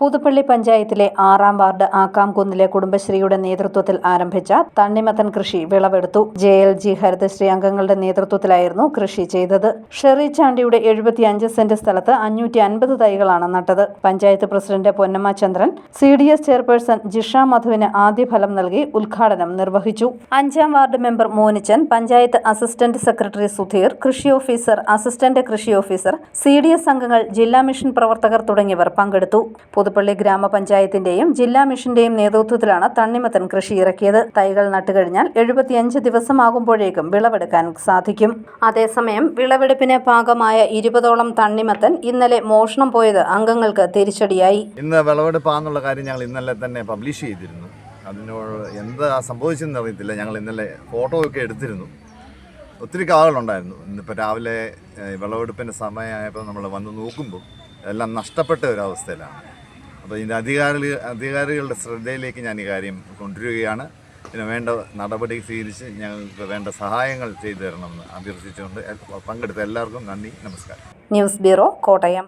പുതുപ്പള്ളി പഞ്ചായത്തിലെ ആറാം വാർഡ് ആക്കാംകുന്നിലെ കുടുംബശ്രീയുടെ നേതൃത്വത്തിൽ ആരംഭിച്ച തണ്ണിമത്തൻ കൃഷി വിളവെടുത്തു. ജെ എൽ ജി ഹരിതശ്രീ അംഗങ്ങളുടെ നേതൃത്വത്തിലായിരുന്നു കൃഷി ചെയ്തത്. ഷെറി ചാണ്ടിയുടെ എഴുപത്തിയഞ്ച് സെന്റ് സ്ഥലത്ത് അഞ്ഞൂറ്റി അൻപത് തൈകളാണ് നട്ടത്. Panchayat president Ponnamma Chandran C D S chairperson Jisha മധുവിന് ആദ്യ ഫലം നൽകി ഉദ്ഘാടനം നിർവഹിച്ചു. അഞ്ചാം ward member Monichan panchayat assistant secretary Sudheer കൃഷി ഓഫീസർ അസിസ്റ്റന്റ് കൃഷി ഓഫീസർ സി ഡി എസ് അംഗങ്ങൾ ജില്ലാ മിഷൻ പ്രവർത്തകർ തുടങ്ങിയവർ പങ്കെടുത്തു. പുതുപ്പള്ളി ഗ്രാമപഞ്ചായത്തിന്റെയും ജില്ലാ മിഷന്റെയും നേതൃത്വത്തിലാണ് തണ്ണിമത്തൻ കൃഷി ഇറക്കിയത്. തൈകൾ നട്ടുകഴിഞ്ഞാൽ എഴുപത്തിയഞ്ച് ദിവസമാകുമ്പോഴേക്കും വിളവെടുക്കാൻ സാധിക്കും. അതേസമയം വിളവെടുപ്പിന് ഭാഗമായ ഇരുപതോളം തണ്ണിമത്തൻ ഇന്നലെ മോഷണം പോയത് അംഗങ്ങൾക്ക് തിരിച്ചടിയായി. ഇന്ന് വിളവെടുപ്പാന്നുള്ള കാര്യം ഞങ്ങൾ ഇന്നലെ തന്നെ പബ്ലിഷ് ചെയ്തിരുന്നു. അതിനോട് എന്താ സംഭവിച്ചെന്ന് അറിയത്തില്ല. ഞങ്ങൾ ഇന്നലെ ഫോട്ടോ ഒക്കെ എടുത്തിരുന്നു. ഒത്തിരി കാളുണ്ടായിരുന്നു ഇന്നിപ്പോൾ രാവിലെ വിളവെടുപ്പിന്റെ സമയമായപ്പോൾ നമ്മൾ വന്ന് നോക്കുമ്പോൾ എല്ലാം നഷ്ടപ്പെട്ട ഒരു അവസ്ഥയിലാണ്. അപ്പോൾ ഇതിന്റെ അധികാരി അധികാരികളുടെ ശ്രദ്ധയിലേക്ക് ഞാൻ ഈ കാര്യം കൊണ്ടുവരികയാണ്. ഇതിന് വേണ്ട നടപടി സ്വീകരിച്ച് ഞങ്ങൾക്ക് വേണ്ട സഹായങ്ങൾ ചെയ്തു തരണമെന്ന് അഭ്യർത്ഥിച്ചുകൊണ്ട് പങ്കെടുത്ത എല്ലാവർക്കും നന്ദി നമസ്കാരം. News bureau Kottayam.